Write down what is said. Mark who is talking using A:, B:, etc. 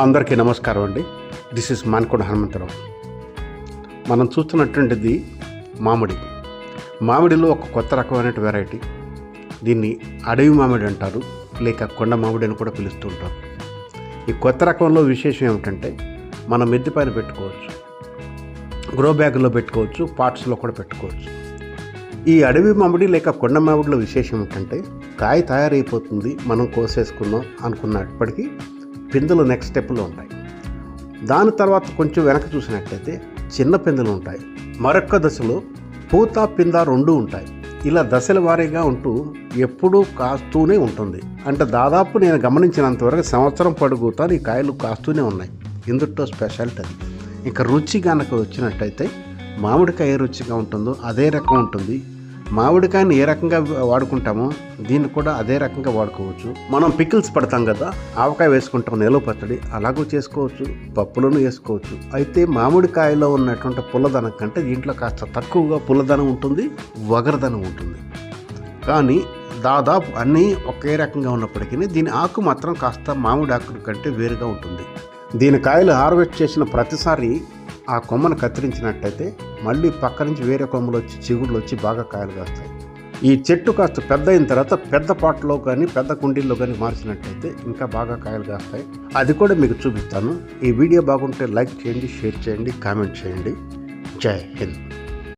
A: అందరికీ నమస్కారం అండి. This is Mankoda Hanumantharao. మనం చూస్తున్నటువంటిది మామిడి. మామిడిలో ఒక కొత్త రకమైన వెరైటీ దీన్ని అడవి మామిడి అంటారు లేక కొండ మామిడి అని కూడా పిలుస్తూ ఉంటారు ఈ కొత్త రకంలో విశేషం ఏమిటంటే మనం మెద్ది పైన పెట్టుకోవచ్చు గ్రో బ్యాగ్లో పెట్టుకోవచ్చు పాట్స్లో కూడా పెట్టుకోవచ్చు. ఈ అడవి మామిడి లేక కొండ మామిడిలో విశేషం ఏంటంటే కాయ తయారైపోతుంది మనం కోసేసుకుందాం అనుకున్నప్పటికీ పిందెలు నెక్స్ట్ స్టెప్లో ఉంటాయి. దాని తర్వాత కొంచెం వెనక చూసినట్లయితే చిన్న పిందెలు ఉంటాయి. మరొక దశలో పూత పింద రెండు ఉంటాయి. ఇలా దశల వారీగా ఉంటూ ఎప్పుడూ కాస్తూనే ఉంటుంది. అంటే దాదాపు నేను గమనించినంతవరకు సంవత్సరం పొడుగుతాను ఈ కాయలు కాస్తూనే ఉన్నాయి. ఇందుట్లో స్పెషాలిటీ అది. ఇక రుచి కనుక వచ్చినట్టయితే మామిడికాయ రుచిగా ఉంటుందో అదే రకం ఉంటుంది. మామిడికాయని ఏ రకంగా వాడుకుంటామో దీన్ని కూడా అదే రకంగా వాడుకోవచ్చు. మనం పికిల్స్ పడతాం కదా ఆవకాయ వేసుకుంటాం నిలవ పచ్చడి అలాగూ చేసుకోవచ్చు పప్పులను వేసుకోవచ్చు. అయితే మామిడికాయలో ఉన్నటువంటి పుల్లదనం కంటే దీంట్లో కాస్త తక్కువగా పుల్లదనం ఉంటుంది వగరదనం ఉంటుంది. కానీ దాదాపు అన్నీ ఒకే రకంగా ఉన్నప్పటికీ దీని ఆకు మాత్రం కాస్త మామిడి ఆకు కంటే వేరుగా ఉంటుంది. దీని కాయలు హార్వెస్ట్ చేసిన ప్రతిసారి ఆ కొమ్మను కత్తిరించినట్టయితే మళ్ళీ పక్క నుంచి వేరే కొమ్మలు వచ్చి చిగుళ్ళు వచ్చి బాగా కాయలు కాస్తాయి. ఈ చెట్టు కాస్త పెద్ద అయిన తర్వాత పెద్ద పాటలో కానీ పెద్ద కుండీల్లో కానీ మార్చినట్టయితే ఇంకా బాగా కాయలు కాస్తాయి. అది కూడా మీకు చూపిస్తాను. ఈ వీడియో బాగుంటే లైక్ చేయండి షేర్ చేయండి కామెంట్ చేయండి. జై హింద్.